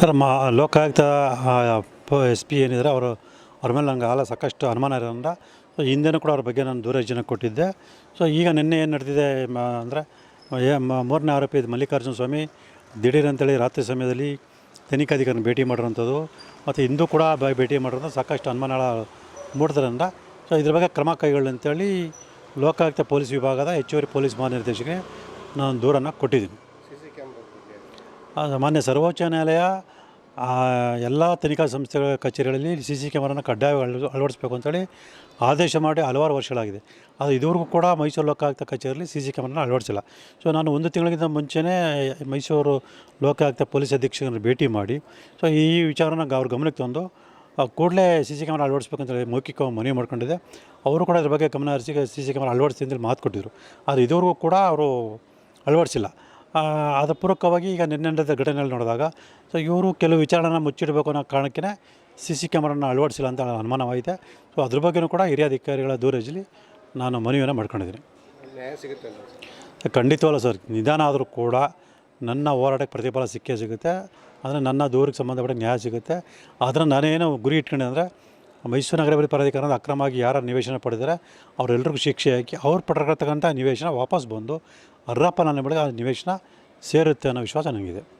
Sir, ಮಾ, Lokayukta S P ಏನಿದ್ದಾರೆ ಅವರು, ಅವ್ರ ಮೇಲೆ ನನಗೆ ಆಲ ಸಾಕಷ್ಟು ಅನುಮಾನ ಇರೋದ್ರಿಂದ ಸೊ, ಹಿಂದೆನೂ ಕೂಡ ಅವ್ರ ಬಗ್ಗೆ ನಾನು ದೂರ ಜನ ಕೊಟ್ಟಿದ್ದೆ. ಸೊ, ಈಗ ನಿನ್ನೆ ಏನು ನಡೆದಿದೆ ಅಂದರೆ ಮೂರನೇ ಆರೋಪಿ ಇದು ಮಲ್ಲಿಕಾರ್ಜುನ ಸ್ವಾಮಿ, ದಿಢೀರ್ ಅಂತೇಳಿ ರಾತ್ರಿ ಸಮಯದಲ್ಲಿ ತನಿಖಾಧಿಕಾರಿನ ಭೇಟಿ ಮಾಡಿರೋಂಥದ್ದು ಮತ್ತು ಇಂದು ಕೂಡ ಭೇಟಿ ಮಾಡಿರೋದು ಸಾಕಷ್ಟು ಅನುಮಾನಗಳ ಮೂಡಿದ್ರಿಂದ ಸೊ, ಇದ್ರ ಬಗ್ಗೆ ಕ್ರಮ ಕೈಗೊಳ್ಳಿ ಅಂತೇಳಿ ಲೋಕಾಯುಕ್ತ ಪೊಲೀಸ್ ವಿಭಾಗದ ಹೆಚ್ಚುವರಿ ಪೊಲೀಸ್ ಮಹಾನಿರ್ದೇಶಕರಿಗೆ ನಾನು ದೂರನ್ನು ಕೊಟ್ಟಿದ್ದೀನಿ. ಮಾನ್ಯ ಸರ್ವೋಚ್ಚ ನ್ಯಾಯಾಲಯ ಎಲ್ಲ ತನಿಖಾ ಸಂಸ್ಥೆಗಳ ಕಚೇರಿಗಳಲ್ಲಿ ಸಿ ಸಿ ಕ್ಯಾಮರಾನ ಕಡ್ಡಾಯ ಅಳ- ಅಳವಡಿಸಬೇಕು ಅಂತೇಳಿ ಆದೇಶ ಮಾಡಿ ಹಲವಾರು ವರ್ಷಗಳಾಗಿದೆ. ಅದು ಇದುವರೆಗೂ ಕೂಡ ಮೈಸೂರು ಲೋಕಾಯುಕ್ತ ಕಚೇರಿಯಲ್ಲಿ ಸಿ ಸಿ ಕ್ಯಾಮರಾನ ಅಳವಡಿಸಿಲ್ಲ. ಸೊ ನಾನು ಒಂದು ತಿಂಗಳಿಗಿಂತ ಮುಂಚೆನೇ ಮೈಸೂರು ಲೋಕಾಯುಕ್ತ ಪೊಲೀಸ್ ಅಧೀಕ್ಷಕರನ್ನು ಭೇಟಿ ಮಾಡಿ, ಸೊ ಈ ವಿಚಾರನ ಅವ್ರ ಗಮನಕ್ಕೆ ತಂದು ಕೂಡಲೇ ಸಿ ಸಿ ಕ್ಯಾಮ್ರಾ ಅಳವಡಿಸ್ಬೇಕಂತೇಳಿ ಮೌಖಿಕ ಮನವಿ ಮಾಡ್ಕೊಂಡಿದೆ. ಅವರು ಕೂಡ ಅದ್ರ ಬಗ್ಗೆ ಗಮನ ಹರಿಸಿ ಸಿ ಸಿ ಕ್ಯಾಮ್ರಾ ಅಳವಡಿಸಿ ಅಂತೇಳಿ ಮಾತು ಕೊಟ್ಟಿದ್ರು. ಆದರೆ ಇದುವರೆಗೂ ಕೂಡ ಅವರು ಅಳವಡಿಸಿಲ್ಲ. ಅದರ ಪೂರಕವಾಗಿ ಈಗ ನಿನ್ನೆ ನಡೆದ ಘಟನೆಯಲ್ಲಿ ನೋಡಿದಾಗ ಸೊ ಇವರು ಕೆಲವು ವಿಚಾರಣೆನ ಮುಚ್ಚಿಡಬೇಕು ಅನ್ನೋ ಕಾರಣಕ್ಕೆ ಸಿ ಸಿ ಕ್ಯಾಮ್ರಾನ ಅಳವಡಿಸಿಲ್ಲ ಅಂತ ಅನುಮಾನವಾಗಿದೆ. ಸೊ ಅದ್ರ ಬಗ್ಗೆಯೂ ಕೂಡ ಹಿರಿಯ ಅಧಿಕಾರಿಗಳ ದೂರದಲ್ಲಿ ನಾನು ಮನವಿಯನ್ನು ಮಾಡ್ಕೊಂಡಿದ್ದೀನಿ. ನ್ಯಾಯ ಸಿಗುತ್ತೆ ಖಂಡಿತವಲ್ಲ ಸರ್. ನಿಧಾನ ಆದರೂ ಕೂಡ ನನ್ನ ಹೋರಾಟಕ್ಕೆ ಪ್ರತಿಫಲ ಸಿಕ್ಕೇ ಸಿಗುತ್ತೆ. ಅಂದರೆ ನನ್ನ ದೂರಿಗೆ ಸಂಬಂಧಪಟ್ಟ ನ್ಯಾಯ ಸಿಗುತ್ತೆ. ಆದರೆ ನಾನೇನು ಗುರಿ ಇಟ್ಕೊಂಡೆ ಅಂದರೆ ಮೈಸೂರು ನಗರಾಭಿವೃದ್ಧಿ ಪ್ರಾಧಿಕಾರದ ಅಕ್ರಮವಾಗಿ ಯಾರು ನಿವೇಶನ ಪಡೆದರೆ ಅವರೆಲ್ಲರಿಗೂ ಶಿಕ್ಷೆ ಹಾಕಿ ಅವ್ರು ಪಟ್ಟಿರ್ತಕ್ಕಂಥ ನಿವೇಶನ ವಾಪಸ್ ಬಂದು ಅರ್ರಪ್ಪ ನನ್ನ ಬಳಿಗೆ ಆ ನಿವೇಶನ ಸೇರುತ್ತೆ ಅನ್ನೋ ವಿಶ್ವಾಸ ನನಗಿದೆ.